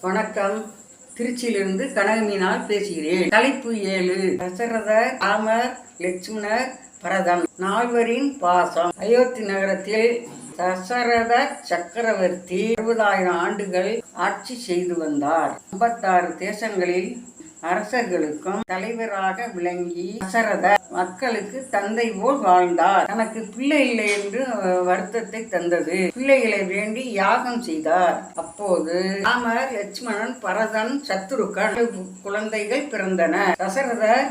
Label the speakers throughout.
Speaker 1: வணக்கம். திருச்சியிலிருந்து கனகமீனால் பேசுகிறேன். தலைப்பு ஏழு. தசரதர் ராமர் லட்சுமணர் பரதம். நால்வரின் பாசம். அயோத்தி நகரத்தில் தசரத சக்கரவர்த்தி அறுபதாயிரம் ஆண்டுகள் ஆட்சி செய்து வந்தார். ஐம்பத்தாறு தேசங்களில் அரசர்களுக்கும் தலைவராக விளங்கி தசரத மக்களுக்கு தந்தை போல் வாழ்ந்தார். தனக்கு பிள்ளை இல்லை என்று வருத்தத்தை தந்தது. பிள்ளைகளை வேண்டி யாகம் செய்தார். அப்போது ராமர் லட்சுமணன் பரதன் சத்துருக்கன் குழந்தைகள் பிறந்தன. தசரதர்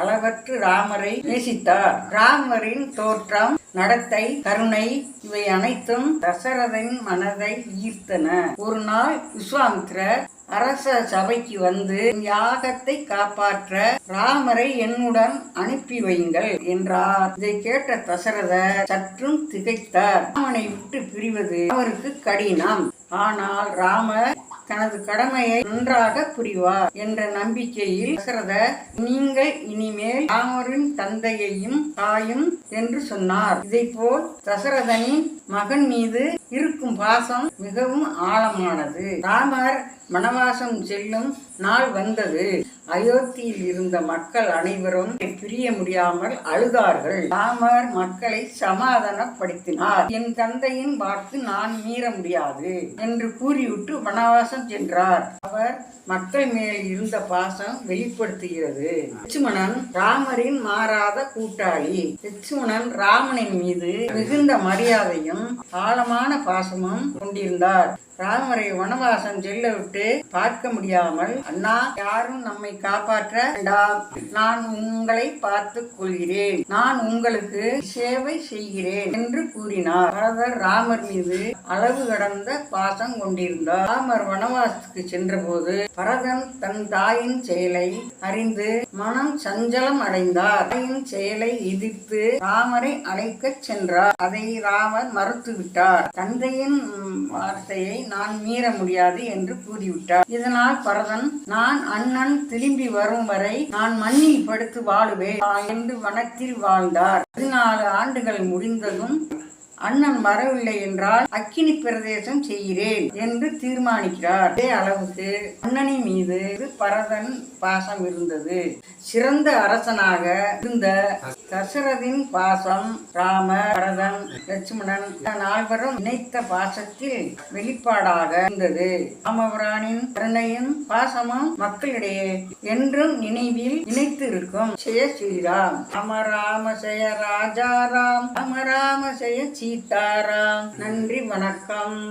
Speaker 1: அளவற்று ராமரை நேசித்தார். ராமரின் தோற்றம் நடத்தை கருணை இவை அனைத்தும் தசரதன் மனதை ஈர்த்தன. ஒரு நாள் விஸ்வாமித்ர அரச சபைக்கு வந்து யாகத்தை காப்பாற்ற ராமரை என்னுடன் அனுப்பி வையுங்கள் என்றார். இதை கேட்ட தசரதர் சற்றும் திகைத்தார். ராமனை விட்டு பிரிவது அவருக்கு கடினம். ஆனால் ராமர் தனது கடமையை நன்றாக புரிவார் என்ற நம்பிக்கையில் தசரதர் நீங்கள் இனிமேல் ராமரின் தந்தையையும் தாயும் என்று சொன்னார். இதைப்போல் தசரதனின் மகன் மீது இருக்கும் பாசம் மிகவும் ஆழமானது. ராமர் வனவாசம் செல்லும் நாள் வந்தது. அயோத்தியில் இருந்த மக்கள் அனைவரும் பிரிய முடியாமல் அழுதார்கள். ராமர் மக்களை சமாதானப்படுத்தினார். என் தந்தையின் வாக்கு நான் மீற முடியாது என்று கூறிவிட்டு வனவாசம் சென்றார். அவர் மக்கள் மேல் இருந்த பாசம் வெளிப்படுத்துகிறது. லட்சுமணன் ராமரின் மாறாத கூட்டாளி. லட்சுமணன் ராமனின் மீது மிகுந்த மரியாதையும் ஆழமான பாசமும் கொண்டிருந்தார். ராமரை வனவாசம் செல்ல விட்டு பார்க்க முடியாமல் அண்ணா யாரும் நம்மை காப்பாற்ற வேண்டாம். நான் உங்களை பார்த்துக் கொள்கிறேன். நான் உங்களுக்கு சேவை செய்கிறேன் என்று கூறினார். பரதர் ராமர் மீது அளவு கடந்த பாசம் கொண்டிருந்தார். ராமர் வனவாசத்துக்கு சென்றபோது பரதன் தன் தாயின் செயலை அறிந்து மனம் சஞ்சலம் அடைந்தார். தாயின் செயலை எதிர்த்து ராமரை அழைக்கச் சென்றார். அதை ராமர் மறுத்துவிட்டார். தந்தையின் வார்த்தையை நான் மீற முடியாது என்று கூறிவிட்டார். இதனால் பரதன் நான் அண்ணன் திரும்பி வரும் வரை நான் மண்ணில் படுத்து வாழுவேன் என்று வனத்தில் வாழ்ந்தார். பதினாலு ஆண்டுகள் முடிந்ததும் அண்ணன் வரவில்லை என்றால் அக்கினி பிரதேசம் செய்கிறேன் என்று தீர்மானிக்கிறார். அதே அளவுக்கு அண்ணனின் மீது பரதன் பாசம் இருந்தது. சிறந்த அரசனாக இருந்த தசரதின் பாசம் ராம பரதன் லட்சுமணன் நால்வரும் இணைத்த பாசத்தில் வெளிப்பாடாக இருந்தது. ராமபுரானின் கருணையும் பாசமும் மக்களிடையே என்றும் நினைவில் இணைத்து இருக்கும் ஜெய ஸ்ரீராம். ராம ராம ஜெய ராஜா ராம். ராம ராம ஜெய சீதாராம். நன்றி வணக்கம்.